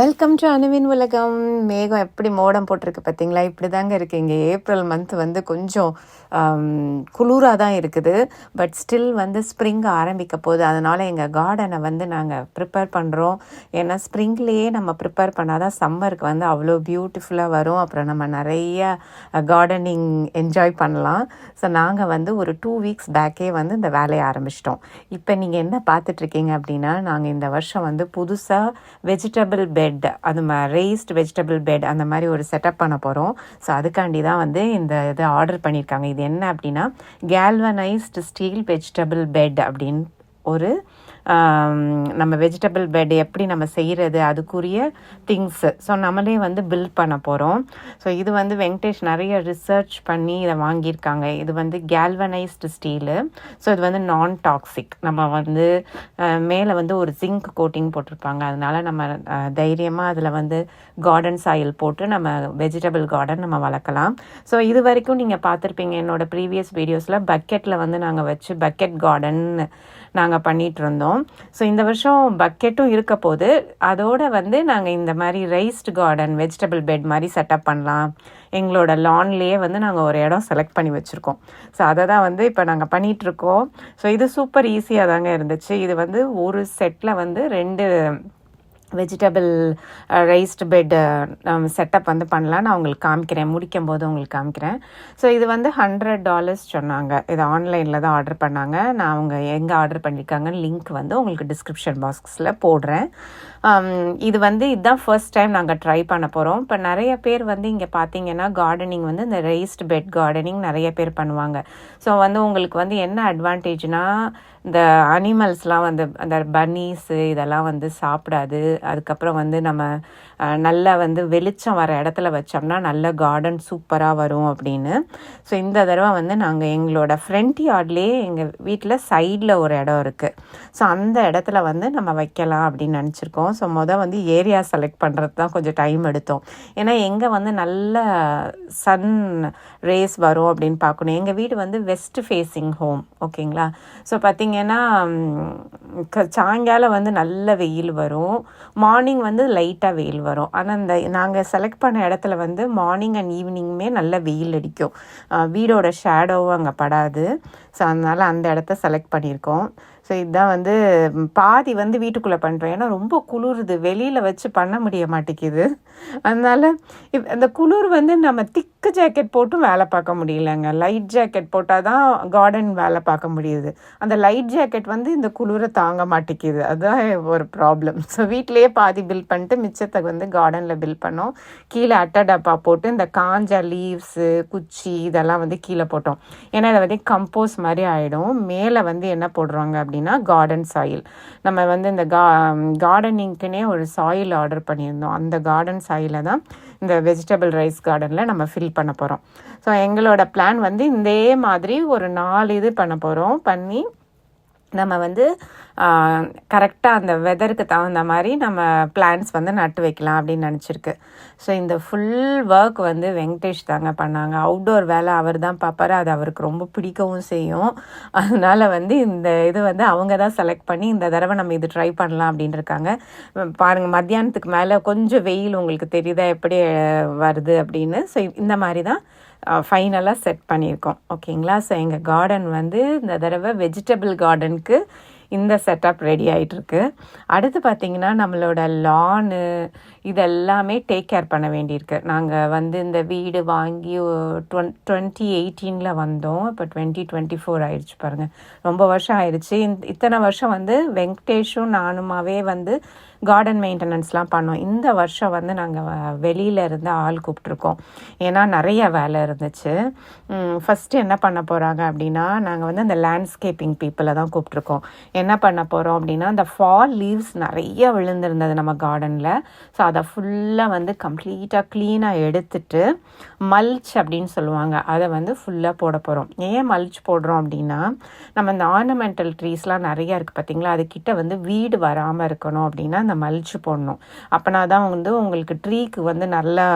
Welcome to அணுவின் உலகம் மேகம் எப்படி மோடம் போட்டிருக்கு பார்த்தீங்களா? இப்படி தாங்க இருக்குது இங்கே ஏப்ரல் மந்த் வந்து கொஞ்சம் குளிராக தான் இருக்குது. பட் ஸ்டில் வந்து ஸ்ப்ரிங் ஆரம்பிக்க போகுது. அதனால் எங்கள் கார்டனை வந்து நாங்கள் ப்ரிப்பேர் பண்ணுறோம் ஏன்னா ஸ்ப்ரிங்லேயே நம்ம ப்ரிப்பேர் பண்ணால் தான் சம்மருக்கு வந்து அவ்வளோ பியூட்டிஃபுல்லாக வரும். அப்புறம் நம்ம நிறைய கார்டனிங் என்ஜாய் பண்ணலாம். ஸோ நாங்கள் வந்து ஒரு டூ வீக்ஸ் பேக்கே வந்து இந்த வேலையை ஆரம்பிச்சிட்டோம். இப்போ நீங்கள் என்ன பார்த்துட்ருக்கீங்க அப்படின்னா நாங்கள் இந்த வருஷம் வந்து புதுசாக வெஜிடபிள் பெட் அது மாதிரி ரேஸ்ட் வெஜிடபிள் பெட் அந்த மாதிரி ஒரு செட்டப் பண்ண போகிறோம் ஸோ அதுக்காண்டி தான் வந்து இந்த இதை ஆர்டர் பண்ணியிருக்காங்க இது என்ன அப்படின்னா கேல்வனைஸ்டு ஸ்டீல் வெஜிடபிள் பெட் அப்படின்னு ஒரு நம்ம வெஜிடபிள் பெட் எப்படி நம்ம செய்கிறது அதுக்குரிய திங்ஸு ஸோ நம்மளே வந்து பில்ட் பண்ண போகிறோம் ஸோ இது வந்து வெங்கடேஷ் நிறைய ரிசர்ச் பண்ணி இதை வாங்கியிருக்காங்க. இது வந்து கேல்வனைஸ்டு ஸ்டீலு ஸோ இது வந்து நான் டாக்ஸிக் நம்ம வந்து மேலே வந்து ஒரு ஜிங்க் கோட்டிங் போட்டிருப்பாங்க. அதனால நம்ம தைரியமாக அதில் வந்து கார்டன் சாயில் போட்டு நம்ம வெஜிடபிள் கார்டன் நம்ம வளர்க்கலாம். ஸோ இது வரைக்கும் நீங்கள் பார்த்துருப்பீங்க. என்னோடய ப்ரீவியஸ் வீடியோஸில் பக்கெட்டில் வந்து நாங்கள் வச்சு பக்கெட் கார்டன் நாங்கள் பண்ணிட்டு இருந்தோம் ஸோ இந்த வருஷம் பக்கெட்டும் இருக்க போது அதோட வந்து நாங்கள் இந்த மாதிரி ரைஸ்டு கார்டன் வெஜிடபிள் பெட் மாதிரி செட்டப் பண்ணலாம். எங்களோட லான்லேயே வந்து நாங்கள் ஒரு இடம் செலக்ட் பண்ணி வச்சுருக்கோம். ஸோ அதை தான் வந்து இப்போ நாங்கள் பண்ணிகிட்ருக்கோம் ஸோ இது சூப்பர் ஈஸியாக தாங்க இருந்துச்சு. இது வந்து ஒரு செட்டில் வந்து ரெண்டு வெஜிடபிள் ரைஸ்டு பெட் செட்டப் வந்து பண்ணலாம் நான் உங்களுக்கு காமிக்கிறேன். முடிக்கும் போது உங்களுக்கு காமிக்கிறேன். ஸோ இது வந்து ஹண்ட்ரட் டாலர்ஸ் சொன்னாங்க. இது ஆன்லைனில் தான் ஆர்டர் பண்ணாங்க. நான் அவங்க எங்கே ஆர்டர் பண்ணியிருக்காங்கன்னு லிங்க் வந்து உங்களுக்கு டிஸ்கிரிப்ஷன் பாக்ஸில் போடுறேன். Um, இது வந்து இதுதான் ஃபர்ஸ்ட் டைம் நாங்கள் ட்ரை பண்ண போகிறோம் இப்போ நிறைய பேர் வந்து இங்கே பார்த்தீங்கன்னா கார்டனிங் வந்து இந்த ரைஸ்டு பெட் கார்டனிங் நிறைய பேர் பண்ணுவாங்க. ஸோ வந்து உங்களுக்கு வந்து என்ன அட்வான்டேஜ்னால் இந்த அனிமல்ஸ்லாம் வந்து அந்த பன்னீஸு இதெல்லாம் வந்து சாப்பிடாது. அதுக்கப்புறம் வந்து நம்ம நல்லா வந்து வெளிச்சம் வர இடத்துல வச்சோம்னா நல்ல கார்டன் சூப்பராக வரும் அப்படின்னு. ஸோ இந்த தடவை வந்து நாங்கள் எங்களோட ஃப்ரண்ட் யார்ட்லேயே எங்கள் வீட்டில் சைடில் ஒரு இடம் இருக்குது ஸோ அந்த இடத்துல வந்து நம்ம வைக்கலாம் அப்படின்னு நினச்சிருக்கோம். ஸோ மொதல் வந்து ஏரியா செலக்ட் பண்ணுறது தான் கொஞ்சம் டைம் எடுத்தோம். ஏன்னா எங்கே வந்து நல்ல சன் ரேஸ் வரும் அப்படின்னு பார்க்கணும். எங்கள் வீடு வந்து வெஸ்ட் ஃபேஸிங் ஹோம் ஓகேங்களா ஸோ பார்த்தீங்கன்னா க- சாயங்காலம் வந்து நல்ல வெயில் வரும். மார்னிங் வந்து லைட்டாக வெயில் வரும். வரும். ஆனால் இந்த நாங்கள் செலக்ட் பண்ண இடத்துல வந்து மார்னிங் அண்ட் ஈவினிங்குமே நல்ல வெயில் அடிக்கும். வீடோட ஷேடோவும் அங்கே படாது. ஸோ அதனால் அந்த இடத்த செலக்ட் பண்ணியிருக்கோம். ஸோ இதுதான் வந்து பாதி வந்து வீட்டுக்குள்ளே பண்ணுறோம் ஏன்னா ரொம்ப குளிருது. வெளியில் வச்சு பண்ண முடிய மாட்டேங்குது. அதனால் இப் அந்த குளிர் வந்து நம்ம திக் திக்கு ஜாக்கெட் போட்டும் வேலை பார்க்க முடியலங்க. லைட் ஜாக்கெட் போட்டால் தான் கார்டன் வேலை பார்க்க முடியுது. அந்த லைட் ஜாக்கெட் வந்து இந்த குளிரை தாங்க மாட்டேங்குது. அதுதான் ஒரு ப்ராப்ளம் ஸோ வீட்டிலேயே பாதி பில் பண்ணிட்டு மிச்சத்தை வந்து கார்டனில் பில் பண்ணோம். கீழே அட்டை டப்பா போட்டு இந்த காஞ்ச லீவ்ஸு குச்சி இதெல்லாம் வந்து கீழே போட்டோம். ஏன்னா இதை வந்து கம்போஸ் மாதிரி ஆகிடும் மேலே வந்து என்ன போடுறாங்க அப்படின்னா கார்டன் சாயில் நம்ம வந்து இந்த கா கார்டனிங்க்குனே ஒரு சாயில் ஆர்டர் பண்ணியிருந்தோம். அந்த கார்டன் சாயிலை தான் இந்த வெஜிடபிள் ரைஸ் கார்டனில் நம்ம ஃபில் பண்ண போகிறோம் ஸோ எங்களோட பிளான் வந்து இதே மாதிரி ஒரு நாலு இது பண்ண போகிறோம் பண்ணி நம்ம வந்து கரெக்டாக அந்த வெதருக்கு தகுந்த மாதிரி நம்ம பிளான்ஸ் வந்து நட்டு வைக்கலாம் அப்படின்னு நினச்சிருக்கு. ஸோ இந்த ஃபுல் ஒர்க் வந்து வெங்கடேஷ் தாங்க பண்ணாங்க. அவுட்டோர் வேலை அவர் தான் பார்ப்பாரு. அது அவருக்கு ரொம்ப பிடிக்கவும் செய்யும். அதனால் வந்து இந்த இது வந்து அவங்க தான் செலக்ட் பண்ணி இந்த தடவை நம்ம இது ட்ரை பண்ணலாம் அப்படின்னு இருக்காங்க. பாருங்கள் மத்தியானத்துக்கு மேலே கொஞ்சம் வெயில் உங்களுக்கு தெரியுதா? எப்படி வருது அப்படின்னு. ஸோ இந்த மாதிரி தான் ஃபைனலாக செட் பண்ணியிருக்கோம். ஓகேங்களா? ஸோ எங்கள் கார்டன் வந்து இந்த தடவை வெஜிடபிள் கார்டனுக்கு இந்த செட்டப் ரெடி ஆகிட்டுருக்கு அடுத்து பார்த்தீங்கன்னா நம்மளோட லானு இதெல்லாமே டேக் கேர் பண்ண வேண்டியிருக்கு. நாங்கள் வந்து இந்த வீடு வாங்கி டுவென் டுவெண்ட்டி எயிட்டீனில் வந்தோம். இப்போ டுவெண்ட்டி டுவெண்ட்டி ஃபோர் ஆயிடுச்சு பாருங்கள் ரொம்ப வருஷம் ஆயிடுச்சு. இத்தனை வருஷம் வந்து வெங்கடேஷும் நானுமாவே வந்து கார்டன் மெயின்டெனன்ஸ்லாம் பண்ணோம். இந்த வருஷம் வந்து நாங்கள் வெளியில் இருந்து ஆள் கூப்பிட்ருக்கோம் ஏன்னா நிறைய வேலை இருந்துச்சு. ஃபஸ்ட்டு என்ன பண்ண போகிறாங்க அப்படின்னா நாங்கள் வந்து அந்த லேண்ட்ஸ்கேப்பிங் பீப்புளை தான் கூப்பிட்ருக்கோம் என்ன பண்ண போகிறோம் அப்படின்னா அந்த ஃபால் லீவ்ஸ் நிறைய விழுந்திருந்தது நம்ம கார்டனில் ஸோ அதை ஃபுல்லாக வந்து கம்ப்ளீட்டாக க்ளீனாக எடுத்துட்டு மல்ச் அப்படின்னு சொல்லுவாங்க. அதை வந்து ஃபுல்லாக போட போகிறோம் ஏன் மல்ச் போடுறோம் அப்படின்னா நம்ம இந்த ஆர்னமெண்டல் ட்ரீஸ்லாம் நிறையா இருக்குது பார்த்தீங்களா அதுக்கிட்ட வந்து வீடு வராமல் இருக்கணும் அப்படின்னா அந்த மல்ச் போடணும். அப்போனா தான் வந்து உங்களுக்கு ட்ரீக்கு வந்து நல்லா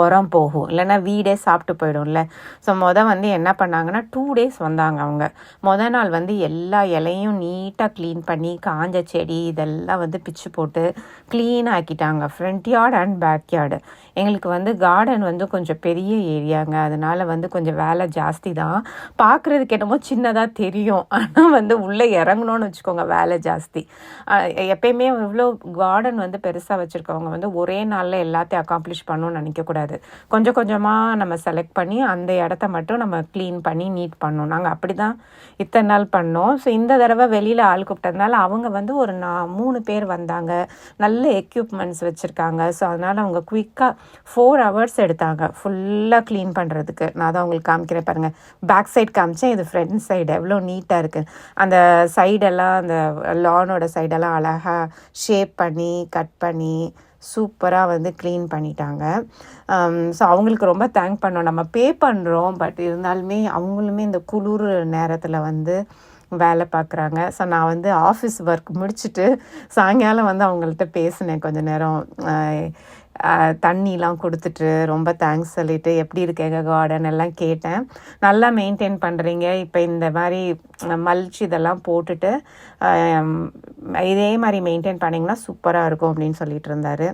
உரம் போகும். இல்லைன்னா வீடே சாப்பிட்டு போயிடும்ல. ஸோ மொதல் வந்து என்ன பண்ணாங்கன்னா டூ டேஸ் வந்தாங்க அவங்க. மொதல் நாள் வந்து எல்லா இலையும் நீட்டாக க்ளீன் பண்ணி காஞ்ச செடி இதெல்லாம் வந்து பிச்சு போட்டு க்ளீன் ஆக்கிட்டாங்க. Front yard and back yard எங்களுக்கு வந்து கார்டன் வந்து கொஞ்சம் பெரிய ஏரியாங்க. அதனால் வந்து கொஞ்சம் வேலை ஜாஸ்தி தான். பார்க்குறதுக்கு என்னமோ சின்னதாக தெரியும். ஆனால் வந்து உள்ளே இறங்கணும்னு வச்சுக்கோங்க வேலை ஜாஸ்தி. எப்பயுமே இவ்வளோ கார்டன் வந்து பெருசாக வச்சுருக்கவங்க வந்து ஒரே நாளில் எல்லாத்தையும் அக்காம்ப்ளிஷ் பண்ணணும்னு இருக்கக்கூடாது. கொஞ்சம் கொஞ்சமாக நம்ம செலக்ட் பண்ணி அந்த இடத்த மட்டும் நம்ம க்ளீன் பண்ணி நீட் பண்ணோம் நாங்கள் அப்படி தான் இத்தனை நாள் பண்ணோம். ஸோ இந்த தடவை வெளியில் ஆள் கூப்பிட்டதுனால அவங்க வந்து ஒரு நான் மூணு பேர் வந்தாங்க. நல்ல எக்யூப்மெண்ட்ஸ் வச்சுருக்காங்க. ஸோ அதனால் அவங்க குயிக்காக ஃபோர் ஹவர்ஸ் எடுத்தாங்க. ஃபுல்லாக க்ளீன் பண்ணுறதுக்கு நான் தான் உங்களுக்கு காமிக்கிறேன் பாருங்கள் பேக் சைடு காமிச்சேன். இது ஃப்ரண்ட் சைடு எவ்வளோ நீட்டாக இருக்குது அந்த சைடெல்லாம் அந்த லானோட சைடெல்லாம் அழகாக ஷேப் பண்ணி கட் பண்ணி சூப்பராக வந்து க்ளீன் பண்ணிட்டாங்க. ஸோ அவங்களுக்கு ரொம்ப தேங்க் பண்ணோம். நம்ம பே பண்ணுறோம் பட் இருந்தாலுமே அவங்களுமே இந்த குளிர் நேரத்தில் வந்து வேலை பார்க்குறாங்க. ஸோ நான் வந்து ஆஃபீஸ் ஒர்க் முடிச்சுட்டு சாயங்காலம் வந்து அவங்கள்ட்ட பேசினேன் கொஞ்ச நேரம். தண்ணிலாம் கொடுத்துட்டு ரொம்ப தேங்க்ஸ் சொல்லிட்டு எப்படி இருக்கு எங்கள் கார்டன் எல்லாம் கேட்டேன். நல்லா மெயின்டைன் பண்ணுறீங்க இப்போ இந்த மாதிரி மல்ச் இதெல்லாம் போட்டுட்டு இதே மாதிரி மெயின்டைன் பண்ணிங்கன்னா சூப்பராக இருக்கும் அப்படின்னு சொல்லிட்டு இருந்தாரு.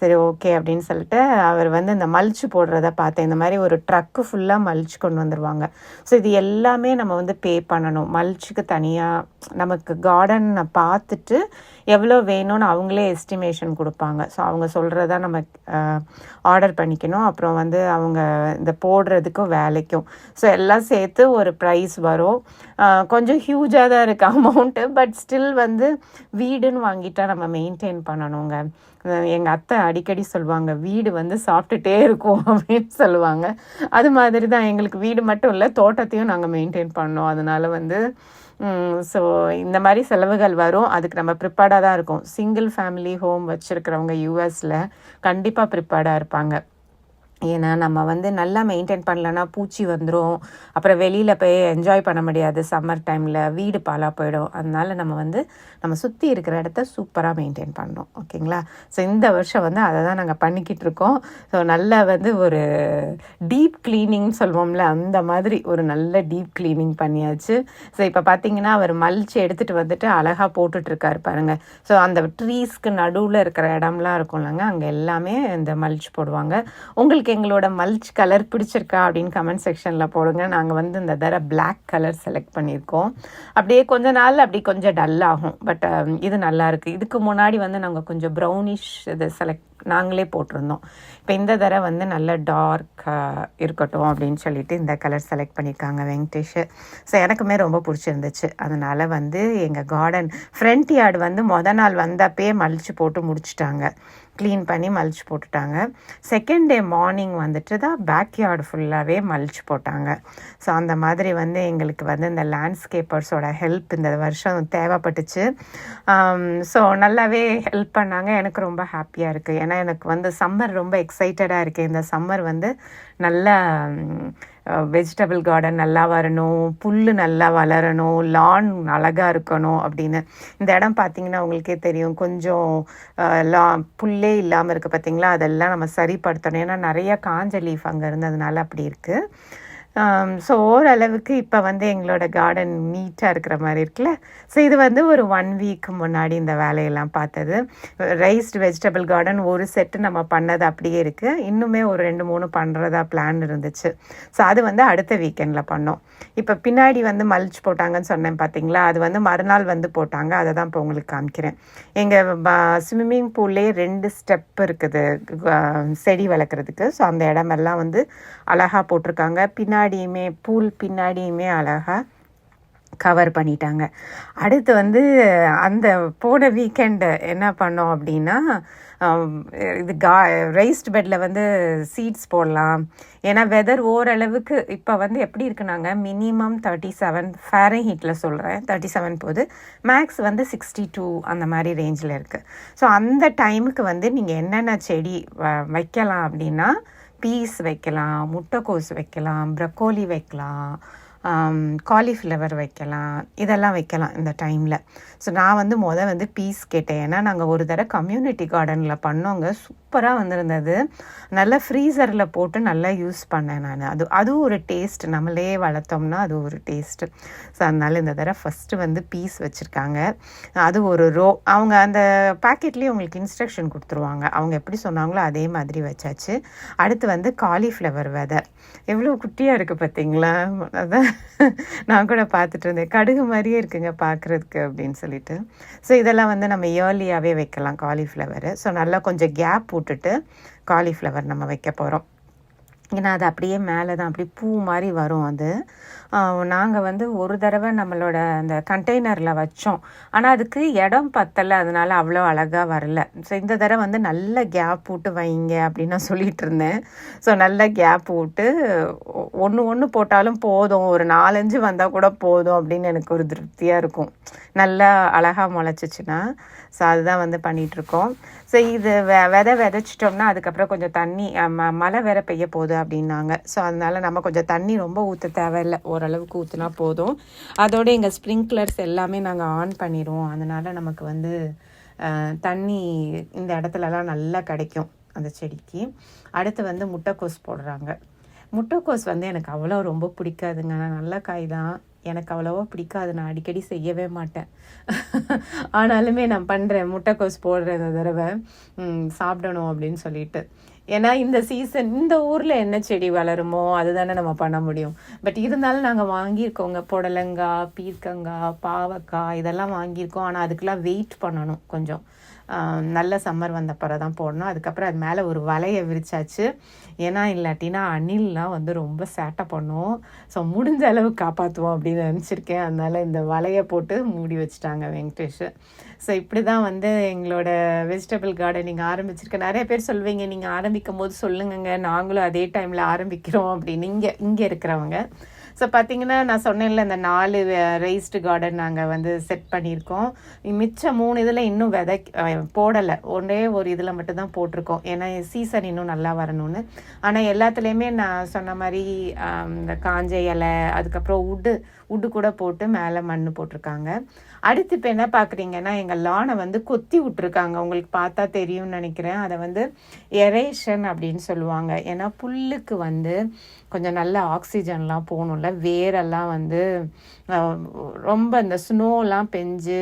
சரி ஓகே அப்படின்னு சொல்லிட்டு அவர் வந்து இந்த மல்ச் போடுறத பார்த்தேன். இந்த மாதிரி ஒரு ட்ரக்கு ஃபுல்லாக மல்ச் கொண்டு வந்துடுவாங்க ஸோ இது எல்லாமே நம்ம வந்து பே பண்ணணும். மல்ச்சுக்கு தனியாக நமக்கு கார்டனை பார்த்துட்டு எவ்வளோ வேணும்னு அவங்களே எஸ்டிமேஷன் கொடுப்பாங்க. ஸோ அவங்க சொல்கிறத நம்ம ஆர்டர் பண்ணிக்கணும். அப்புறம் வந்து அவங்க இந்த போடுறதுக்கும் வேலைக்கும். ஸோ எல்லாம் சேர்த்து ஒரு ப்ரைஸ் வரும். கொஞ்சம் ஹியூஜாக தான் இருக்குது அமௌண்ட்டு பட் ஸ்டில் வந்து வீடுன்னு வாங்கிட்டால் நம்ம மெயின்டைன் பண்ணணுங்க. எங்கள் அத்தை அடிக்கடி சொல்லுவாங்க வீடு வந்து சாப்பிட்டுட்டே இருக்கும் அப்படின்னு சொல்லுவாங்க. அது மாதிரி தான் எங்களுக்கு வீடு மட்டும் இல்லை தோட்டத்தையும் நாங்கள் மெயின்டைன் பண்ணோம். அதனால வந்து ஸோ இந்த மாதிரி செலவுகள் வரும். அதுக்கு நம்ம ப்ரிப்பேர்டாக தான் இருக்கும். சிங்கிள் ஃபேமிலி ஹோம் வச்சுருக்கிறவங்க யூஎஸில் கண்டிப்பாக ப்ரிப்பேர்டாக இருப்பாங்க. ஏன்னா நம்ம வந்து நல்லா மெயின்டைன் பண்ணலன்னா பூச்சி வந்துடும் அப்புறம் வெளியில் போய் என்ஜாய் பண்ண முடியாது. சம்மர் டைமில் வீடு பாலாக போயிடும். அதனால நம்ம வந்து நம்ம சுற்றி இருக்கிற இடத்த சூப்பராக மெயின்டைன் பண்ணோம் ஓகேங்களா? ஸோ இந்த வருஷம் வந்து அதை தான் நாங்கள் பண்ணிக்கிட்டு இருக்கோம். ஸோ நல்ல வந்து ஒரு டீப் க்ளீனிங் சொல்லுவோம்ல அந்த மாதிரி ஒரு நல்ல டீப் க்ளீனிங் பண்ணியாச்சு. ஸோ இப்போ பார்த்தீங்கன்னா அவர் மல்ச்சு எடுத்துகிட்டு வந்துட்டு அழகாக போட்டுட்ருக்காரு பாருங்க. ஸோ அந்த ட்ரீஸ்க்கு நடுவில் இருக்கிற இடம்லாம் இருக்கும்லங்க அங்கே எல்லாமே இந்த மல்ச் போடுவாங்க. உங்களுக்கு எங்களோட மல்ச் கலர் பிடிச்சிருக்கா அப்படின்னு கமெண்ட் செக்ஷனில் போடுங்க. நாங்கள் வந்து இந்த தடவை பிளாக் கலர் செலக்ட் பண்ணியிருக்கோம். அப்படியே கொஞ்ச நாள் அப்படி கொஞ்சம் டல் ஆகும். பட் um, இது நல்லாயிருக்கு இதுக்கு முன்னாடி வந்து நாங்கள் கொஞ்சம் ப்ரௌனிஷ் இது செலக்ட் நாங்களே போட்டிருந்தோம். இப்போ இந்த தடவை வந்து நல்ல டார்க் uh, இருக்கட்டும் அப்படின்னு சொல்லிட்டு இந்த கலர் செலக்ட் பண்ணியிருக்காங்க வெங்கடேஷ். ஸோ எனக்குமே ரொம்ப பிடிச்சிருந்துச்சு. அதனால் வந்து எங்கள் கார்டன் ஃப்ரண்ட் யார்டு வந்து மொதல் நாள் வந்தப்பே மலிச்சு போட்டு முடிச்சிட்டாங்க. க்ளீன் பண்ணி மல்ச் போட்டுட்டாங்க. செகண்ட் டே மார்னிங் வந்துட்டு தான் பேக் யார்டு ஃபுல்லாகவே மல்ச் போட்டாங்க. ஸோ அந்த மாதிரி வந்து எங்களுக்கு வந்து இந்த லேண்ட்ஸ்கேப்பர்ஸோட ஹெல்ப் இந்த வருஷம் தேவைப்பட்டுச்சு. Um, ஸோ நல்லாவே ஹெல்ப் பண்ணாங்க. எனக்கு ரொம்ப ஹாப்பியாக இருக்குது ஏன்னா எனக்கு வந்து சம்மர் ரொம்ப எக்ஸைட்டடாக இருக்குது இந்த சம்மர் வந்து நல்லா வெஜிடபிள் கார்டன் நல்லா வரணும் புல் நல்லா வளரணும் லான் அழகாக இருக்கணும் அப்படின்னு. இந்த இடம் பார்த்தீங்கன்னா உங்களுக்கே தெரியும். கொஞ்சம் லா புல்லே இல்லாமல் இருக்குது பார்த்தீங்களா? அதெல்லாம் நம்ம சரிப்படுத்தணும். ஏன்னா நிறைய காஞ்ச லீஃப் அங்கே இருந்ததுனால அப்படி இருக்குது ஸோ ஓரளவுக்கு இப்போ வந்து எங்களோட கார்டன் நீட்டாக இருக்கிற மாதிரி இருக்குல்ல? ஸோ இது வந்து ஒரு ஒன் வீக் முன்னாடி இந்த வேலையெல்லாம் பார்த்தது. ரைஸ்டு வெஜிடபிள் கார்டன் ஒரு செட்டு நம்ம பண்ணது அப்படியே இருக்குது இன்னுமே ஒரு ரெண்டு மூணு பண்ணுறதா பிளான் இருந்துச்சு. ஸோ அது வந்து அடுத்த வீக்கெண்டில் பண்ணோம். இப்போ பின்னாடி வந்து மல்ச் போட்டாங்கன்னு சொன்னேன் பார்த்தீங்களா அது வந்து மறுநாள் வந்து போட்டாங்க. அதை தான் இப்போ உங்களுக்கு காமிக்கிறேன். எங்கள் ஸ்விம்மிங் பூல்லே ரெண்டு ஸ்டெப் இருக்குது செடி வளர்க்குறதுக்கு. ஸோ அந்த இடமெல்லாம் வந்து அழகாக போட்டிருக்காங்க. பின்னாடி பின்னாடியுமே பூல் பின்னாடியுமே அழகாக கவர் பண்ணிட்டாங்க. அடுத்து வந்து அந்த போன வீக்கெண்டு என்ன பண்ணோம் அப்படின்னா இது கா ரைஸ்ட் பெட்டில் வந்து சீட்ஸ் போடலாம். ஏன்னா வெதர் ஓரளவுக்கு இப்போ வந்து எப்படி இருக்குனாங்க? மினிமம் தேர்ட்டி செவன் ஃபேரன் ஹீட்டில் சொல்கிறேன் தேர்ட்டி செவன் போது மேக்ஸ் வந்து சிக்ஸ்டி டூ அந்த மாதிரி ரேஞ்சில் இருக்குது ஸோ அந்த டைமுக்கு வந்து நீங்கள் என்னென்ன செடி வ- வைக்கலாம் அப்படின்னா பீஸ் வைக்கலாம் முட்டைக்கோஸ் வைக்கலாம் ப்ரக்கோலி வைக்கலாம் காலிஃப்ளவர் வைக்கலாம் இதெல்லாம் வைக்கலாம் இந்த டைமில் ஸோ நான் வந்து மொதல் வந்து பீஸ் கேட்டேன். ஏன்னா நாங்கள் ஒரு தடவை கம்யூனிட்டி கார்டனில் பண்ணோங்க. சூப்பராக வந்திருந்தது. நல்லா ஃப்ரீசரில் போட்டு நல்லா யூஸ் பண்ணேன் நான். அது அதுவும் ஒரு டேஸ்ட் நம்மளே வளர்த்தோம்னா அது ஒரு டேஸ்ட்டு ஸோ அதனால் இந்த தடவை ஃபஸ்ட்டு வந்து பீஸ் வச்சுருக்காங்க. அது ஒரு ரோ அவங்க அந்த பேக்கெட்லேயே உங்களுக்கு இன்ஸ்ட்ரக்ஷன் கொடுத்துருவாங்க. அவங்க எப்படி சொன்னாங்களோ அதே மாதிரி வச்சாச்சு. அடுத்து வந்து காலிஃப்ளவர் விதை எவ்வளோ குட்டியாக இருக்குது பார்த்தீங்களா அதான். நான் கூட பார்த்துட்டு இருந்தேன். கடுகு மாதிரியே இருக்குங்க பார்க்குறதுக்கு அப்படின்னு சொல்லிட்டு. ஸோ இதெல்லாம் வந்து நம்ம இயர்லியாகவே வைக்கலாம் காலிஃப்ளவரு ஸோ நல்லா கொஞ்சம் கேப் விட்டுட்டு காலிஃப்ளவர் நம்ம வைக்க போகிறோம் ஏன்னா அது அப்படியே மேலே தான் அப்படி பூ மாதிரி வரும் அது. நாங்கள் வந்து ஒரு தடவை நம்மளோட அந்த கண்டெய்னரில் வச்சோம். ஆனால் அதுக்கு இடம் பத்தலை அதனால் அவ்வளோ அழகாக வரல. ஸோ இந்த தடவை வந்து நல்ல கேப் போட்டு வைங்க அப்படின்னு நான் சொல்லிகிட்டு இருந்தேன். ஸோ நல்ல கேப் போட்டு ஒன்று ஒன்று போட்டாலும் போதும். ஒரு நாலஞ்சு வந்தால் கூட போதும் அப்படின்னு எனக்கு ஒரு திருப்தியாக இருக்கும். நல்லா அழகாக முளைச்சிச்சின்னா. ஸோ அதுதான் வந்து பண்ணிகிட்ருக்கோம் ஸோ இது வெ விதை விதைச்சிட்டோம்னா அதுக்கப்புறம் கொஞ்சம் தண்ணி ம மழை வேற பெய்ய போகுது அப்படின்னாங்க. ஸோ அதனால் நம்ம கொஞ்சம் தண்ணி ரொம்ப ஊற்ற தேவையில்லை. ஓரளவுக்கு ஊற்றினா போதும். அதோடு எங்கள் ஸ்ப்ரிங்க்லர்ஸ் எல்லாமே நாங்கள் ஆன் பண்ணிடுவோம் அதனால் நமக்கு வந்து தண்ணி இந்த இடத்துலலாம் நல்லா கிடைக்கும் அந்த செடிக்கு. அடுத்து வந்து முட்டைக்கோஸ் போடுறாங்க. முட்டைக்கோஸ் வந்து எனக்கு அவ்வளோ ரொம்ப பிடிக்காதுங்க. நல்ல காய் தான். எனக்கு அவ்வளோவா பிடிக்காது. நான் அடிக்கடி செய்யவே மாட்டேன். ஆனாலுமே நான் பண்ணுறேன் முட்டைக்கோஸ் போடுறேன் இந்த தடவை சாப்பிடணும் அப்படின்னு சொல்லிட்டு. ஏன்னா இந்த சீசன் இந்த ஊரில் என்ன செடி வளருமோ அதுதானே நம்ம பண்ண முடியும். பட் இருந்தாலும் நாங்கள் வாங்கியிருக்கோங்க. புடலங்காய் பீர்க்கங்காய் பாவக்காய் இதெல்லாம் வாங்கியிருக்கோம். ஆனால் அதுக்கெல்லாம் வெயிட் பண்ணணும் கொஞ்சம். நல்ல சம்மர் வந்த பிறகு தான் போடணும். அதுக்கப்புறம் அது மேலே ஒரு வலையை விரிச்சாச்சு. ஏன்னா இல்லாட்டினா அணில்லாம் வந்து ரொம்ப சேட்டை பண்ணும். ஸோ முடிஞ்ச அளவு காப்பாற்றுவோம் அப்படின்னு நினச்சிருக்கேன். அதனால் இந்த வலையை போட்டு மூடி வச்சுட்டாங்க வெங்கடேஷ். ஸோ இப்படி தான் வந்து எங்களோட வெஜிடபிள் கார்டனிங் ஆரம்பிச்சிருக்கேன் நிறைய பேர் சொல்வீங்க நீங்கள் ஆரம்பிக்கும் போது சொல்லுங்கங்க. நாங்களும் அதே டைமில் ஆரம்பிக்கிறோம் அப்படின்னு. இங்கே இங்கே இருக்கிறவங்க. ஸோ பார்த்தீங்கன்னா நான் சொன்னேன்ல இந்த நாலு ரைஸ்டு கார்டன் நாங்கள் வந்து செட் பண்ணியிருக்கோம். மிச்சம் மூணு இதில் இன்னும் விதை போடலை. ஒன்றே ஒரு இதில் மட்டும்தான் போட்டிருக்கோம். ஏன்னா சீசன் இன்னும் நல்லா வரணும்னு. ஆனால் எல்லாத்துலேயுமே நான் சொன்ன மாதிரி இந்த காஞ்ச இலை அதுக்கப்புறம் உட்டு உட்டு கூட போட்டு மேலே மண் போட்டிருக்காங்க. அடுத்து இப்போ என்ன பார்க்குறீங்கன்னா எங்கள் லானை வந்து கொத்தி விட்ருக்காங்க உங்களுக்கு பார்த்தா தெரியும்னு நினைக்கிறேன். அதை வந்து எரேஷன் அப்படின்னு சொல்லுவாங்க. ஏன்னா புல்லுக்கு வந்து கொஞ்சம் நல்ல ஆக்சிஜன்லாம் போகணும்ல. வேரெல்லாம் வந்து ரொம்ப இந்த ஸ்னோலாம் பெஞ்சு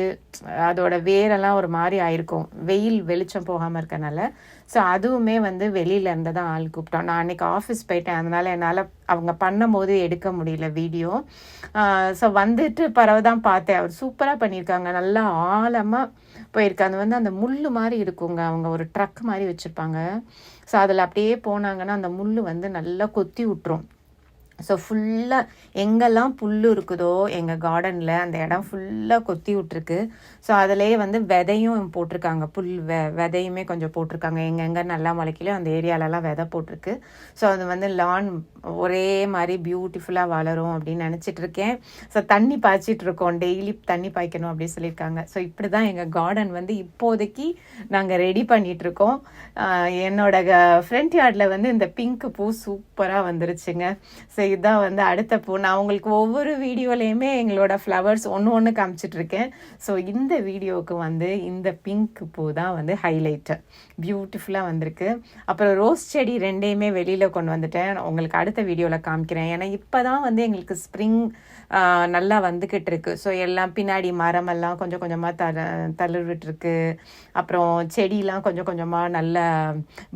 அதோட வேரெல்லாம் ஒரு மாதிரி ஆயிருக்கும். வெயில் வெளிச்சம் போகாமல் இருக்கனால ஸோ அதுவுமே வந்து வெளியிலேருந்து தான் ஆள் கூப்பிட்டோம். நான் அன்றைக்கி ஆஃபீஸ் போயிட்டேன். அதனால் என்னால் அவங்க பண்ணும்போது எடுக்க முடியல வீடியோ ஸோ வந்துட்டு பறவை தான் பார்த்தேன். அவர் சூப்பராக பண்ணியிருக்காங்க. நல்லா ஆழமாக போயிருக்கு. அது வந்து அந்த முள் மாதிரி இருக்குங்க. அவங்க ஒரு ட்ரக் மாதிரி வச்சுருப்பாங்க. ஸோ அதில் அப்படியே போனாங்கன்னா அந்த முள் வந்து நல்லா கொத்தி விட்டுரும். ஸோ ஃபுல்லாக எங்கெல்லாம் புல் இருக்குதோ எங்கள் கார்டனில் அந்த இடம் ஃபுல்லாக கொத்தி விட்ருக்கு ஸோ அதிலேயே வந்து விதையும் போட்டிருக்காங்க. புல் வெ விதையுமே கொஞ்சம் போட்டிருக்காங்க. எங்கெங்கே நல்லா முளைக்கலையோ அந்த ஏரியாலலாம் விதை போட்டிருக்கு. ஸோ அது வந்து லான் ஒரே மாதிரி பியூட்டிஃபுல்லாக வளரும் அப்படின்னு நினச்சிட்டு இருக்கேன் ஸோ தண்ணி பாய்ச்சிட்டு இருக்கோம் டெய்லி தண்ணி பாய்க்கணும் அப்படின்னு சொல்லியிருக்காங்க. ஸோ இப்படி தான் எங்கள் கார்டன் வந்து இப்போதைக்கு நாங்கள் ரெடி பண்ணிகிட்ருக்கோம் என்னோட ஃப்ரண்ட் யார்டில் வந்து இந்த பிங்க் பூ சூப்பராக வந்துருச்சுங்க. ஸோ இதுதான் வந்து அடுத்த பூ. நான் உங்களுக்கு ஒவ்வொரு வீடியோலையுமே எங்களோட ஃப்ளவர்ஸ் ஒன்று ஒன்று காமிச்சிட்ருக்கேன். ஸோ இந்த வீடியோவுக்கு வந்து இந்த பிங்க் பூ தான் வந்து ஹைலைட்டு பியூட்டிஃபுல்லாக வந்திருக்கு. அப்புறம் ரோஸ் செடி ரெண்டையுமே வெளியில் கொண்டு வந்துட்டேன். உங்களுக்கு அடுத்த வீடியோவில் காமிக்கிறேன். ஏன்னா இப்போ தான் வந்து எங்களுக்கு ஸ்ப்ரிங் நல்லா வந்துக்கிட்டு இருக்கு ஸோ எல்லாம் பின்னாடி மரமெல்லாம் கொஞ்சம் கொஞ்சமாக த தளர்விட்டுருக்கு அப்புறம் செடிலாம் கொஞ்சம் கொஞ்சமாக நல்ல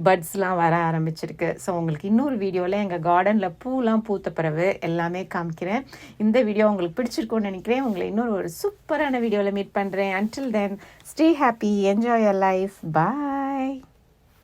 பட்ஸ்லாம் வர ஆரம்பிச்சிருக்கு. ஸோ உங்களுக்கு இன்னொரு வீடியோவில் எங்கள் கார்டனில் பூலாம் பூ பூத்த பிறகு எல்லாமே காமிக்கிறேன். இந்த வீடியோ உங்களுக்கு பிடிச்சிருக்கும்னு நினைக்கிறேன். உங்களை இன்னொரு ஒரு சூப்பரான வீடியோவில் மீட் பண்ணுறேன் until then stay happy enjoy your life bye